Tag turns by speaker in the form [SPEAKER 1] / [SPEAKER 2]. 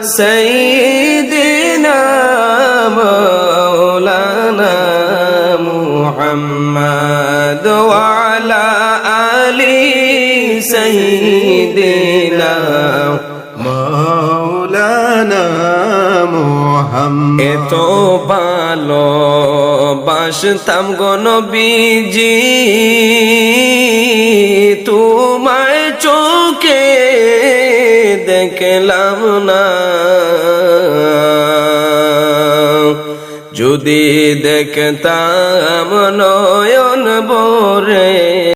[SPEAKER 1] سيدنا مولانا محمد وعلى آل سيدنا
[SPEAKER 2] মাওলানা মোহাম্মদ
[SPEAKER 1] এত ভালো বাসতাম গনবীজি দেখলাম না। যদি দেখতাম নয়ন বরে